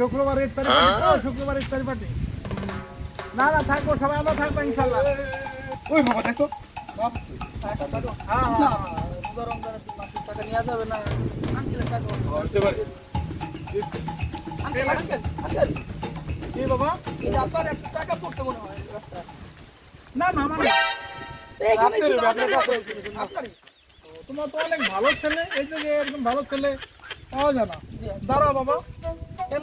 শুক্রবার ইফতারি পার্টি তো, শুক্রবার ইফতারি পার্টি না না থাকব সবাই আমরা থাকব ইনশাল্লাহ। ওই বাবা দেখো। হ্যাঁ না হ্যাঁ না হয় আমার। তোমার তো অনেক ভালো ছেলে এই যে একদম ভালো ছেলে পাওয়া যায় না। দাঁড়াও বাবা?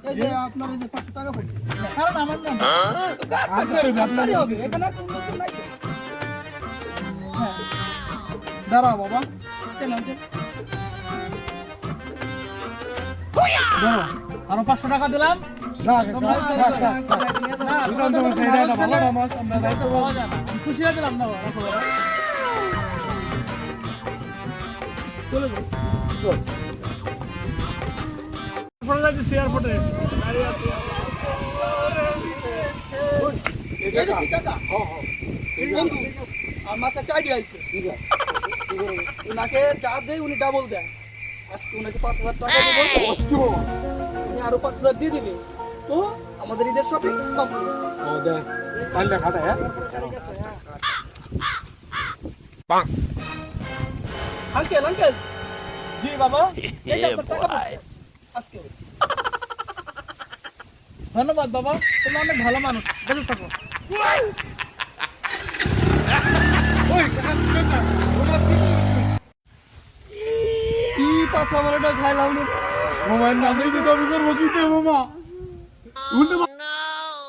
আঙ্কেল, আঙ্কেল, এই যে আপনার এই যে পাঁচশো টাকা পড়ছে। কারণ আমার না তো কার টাকা? আপনারই, আপনারই। আপনারই হবে, এখানে আর কোনো লোক নাই। তো। হ্যাঁ, দাঁড়াও বাবা। আরও পাঁচশো টাকা দিলাম। খুশি হয়ে দিলাম না চলে যাও। যাচ্ছি এয়ারপোর্টে দাঁড়িয়ে আছি আইছে। উনাকে যা দেয় উনি ডাবল দেয় আজকে উনাকে পাঁচ হাজার টাকা দেবো কষ্ট উনি আরও পাঁচ হাজার দিয়ে দিবে তো আমাদের ঈদের শপিং কমপ্লিট ও দেখ তাহলে খাটা হ্যাঁ আঙ্কেল আঙ্কেল জি বাবা এই টাকা আজকে। ধন্যবাদ, বাবা। তুমি অনেক ভালো মানুষ। বেঁচে থাকো। কি আমার এটা খাইলাম না মামার নামেই তো আমি করব কি দেবো